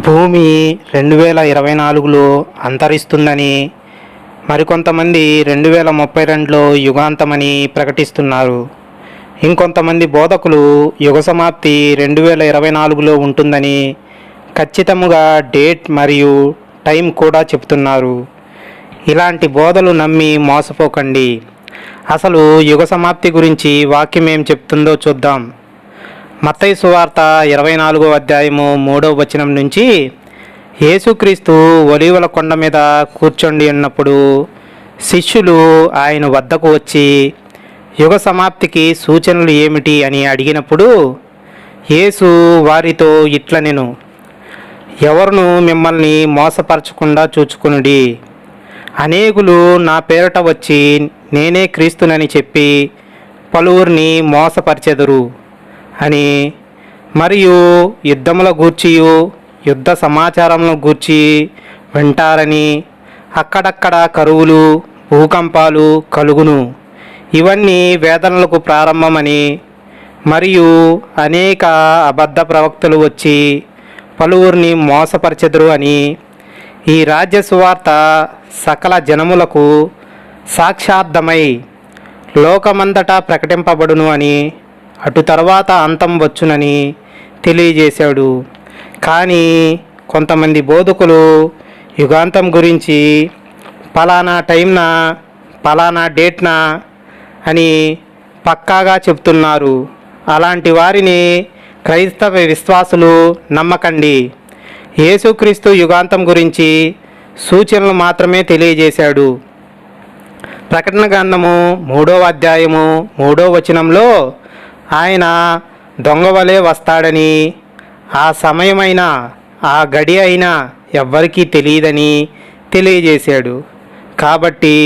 భూమి రెండు వేల ఇరవై నాలుగులో అంతరిస్తుందని మరికొంతమంది రెండు వేల ముప్పై రెండులో యుగాంతమని ప్రకటిస్తున్నారు. ఇంకొంతమంది బోధకులు యుగ సమాప్తి రెండు వేల ఇరవై నాలుగులో ఉంటుందని ఖచ్చితముగా డేట్ మరియు టైం కూడా చెప్తున్నారు ఇలాంటి బోధలు నమ్మి మోసపోకండి. అసలు యుగ సమాప్తి గురించి వాక్యం ఏం చెప్తుందో చూద్దాం. మత్తయి సువార్త ఇరవై నాలుగో అధ్యాయము మూడవ వచనం నుంచి యేసుక్రీస్తు ఒలీవల కొండ మీద కూర్చొండి ఉన్నప్పుడు శిష్యులు ఆయన వద్దకు వచ్చి యుగ సమాప్తికి సూచనలు ఏమిటి? అని అడిగినప్పుడు యేసు వారితో ఇట్ల నేను ఎవరును మిమ్మల్ని మోసపరచకుండా చూచుకునుడి. అనేకులు నా పేరట వచ్చి నేనే క్రీస్తునని చెప్పి పలువురిని మోసపరిచెదరు. అని మరియు యుద్ధముల గూర్చియు యుద్ధ సమాచారములను గూర్చి వింటారని అక్కడక్కడ కరువులు భూకంపాలు కలుగును. ఇవన్నీ వేదనలకు ప్రారంభమని మరియు అనేక అబద్ధ ప్రవక్తలు వచ్చి పలువురిని మోసపరచెదరు అని ఈ రాజ్య సువార్త సకల జనములకు సాక్షార్థమై లోకమంతటా ప్రకటింపబడును అని అటు తర్వాత అంతం వచ్చునని తెలియజేశాడు. కానీ కొంతమంది బోధకులు యుగాంతం గురించి పలానా టైంన పలానా డేట్న అని పక్కాగా చెప్తున్నారు అలాంటి వారిని క్రైస్తవ విశ్వాసులు నమ్మకండి. యేసుక్రీస్తు యుగాంతం గురించి సూచనలు మాత్రమే తెలియజేశాడు. ప్రకటన గ్రంథము మూడో అధ్యాయము మూడో వచనంలో ఆయన దొంగవలే వస్తాడని ఆ సమయమైనా ఆ గడి అయినా ఎవ్వరికీ తెలియదని తెలియజేశాడు. కాబట్టి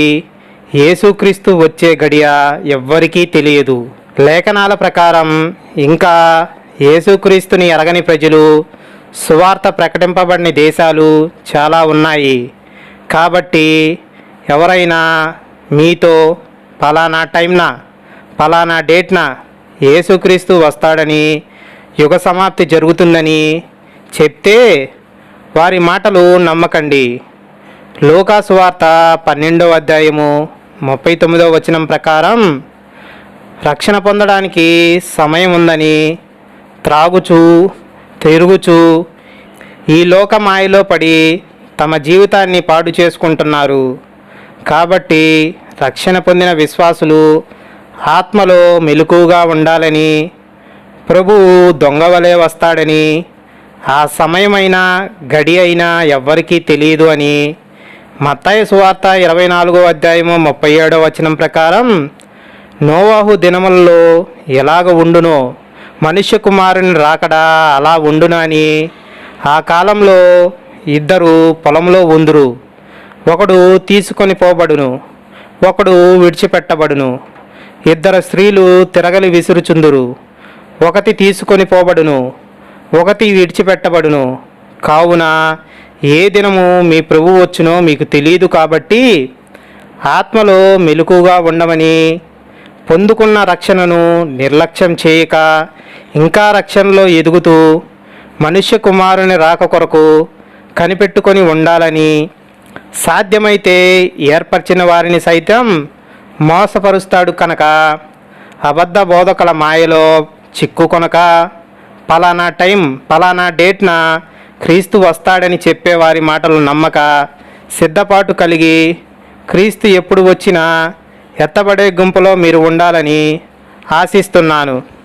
యేసుక్రీస్తు వచ్చే గడియ ఎవ్వరికీ తెలియదు. లేఖనాల ప్రకారం ఇంకా యేసుక్రీస్తుని ఎరగని ప్రజలు సువార్త ప్రకటింపబడిన దేశాలు చాలా ఉన్నాయి. కాబట్టి ఎవరైనా మీతో ఫలానా టైంన ఫలానా డేట్న యేసుక్రీస్తు వస్తాడని యుగ సమాప్తి జరుగుతుందని చెప్తే వారి మాటలు నమ్మకండి. లోకాసు వార్త పన్నెండవ అధ్యాయము ముప్పై తొమ్మిదవ వచనం ప్రకారం రక్షణ పొందడానికి సమయం ఉందని త్రాగుచు తిరుగుచు ఈ లోక మాయలో పడి తమ జీవితాన్ని పాడు చేసుకుంటున్నారు. కాబట్టి రక్షణ పొందిన విశ్వాసులు ఆత్మలో మెలకుగా ఉండాలని ప్రభువు దొంగవలే వస్తాడని ఆ సమయమైనా గడి అయినా ఎవ్వరికీ తెలియదు అని మత్తాయి సువార్త ఇరవై నాలుగో అధ్యాయము ముప్పై ఏడో వచనం ప్రకారం నోవాహు దినములలో ఎలాగ ఉండునో మనుష్య కుమారుని రాకడా అలా ఉండునా అని ఆ కాలంలో ఇద్దరు పొలంలో ఉందురు. ఒకడు తీసుకొని పోబడును ఒకడు విడిచిపెట్టబడును. ఇద్దరు స్త్రీలు తిరగలి విసురుచుందురు. ఒకటి తీసుకొని పోబడును ఒకటి విడిచిపెట్టబడును. కావున ఏ దినము మీ ప్రభు వచ్చునో మీకు తెలియదు కాబట్టి ఆత్మలో మెలకుగా ఉండమని పొందుకున్న రక్షణను నిర్లక్ష్యం చేయక ఇంకా రక్షణలో ఎదుగుతూ మనుష్య కుమారుని రాక కొరకు కనిపెట్టుకొని ఉండాలని సాధ్యమైతే ఏర్పరిచిన వారిని సైతం మోసపరుస్తాడు కనుక అబద్ధ బోధకుల మాయలో చిక్కుకొనక పలానా టైం పలానా డేట్న క్రీస్తు వస్తాడని చెప్పే వారి మాటలు నమ్మక సిద్ధపాటు కలిగి క్రీస్తు ఎప్పుడు వచ్చినా ఎత్తబడే గుంపులో మీరు ఉండాలని ఆశిస్తున్నాను.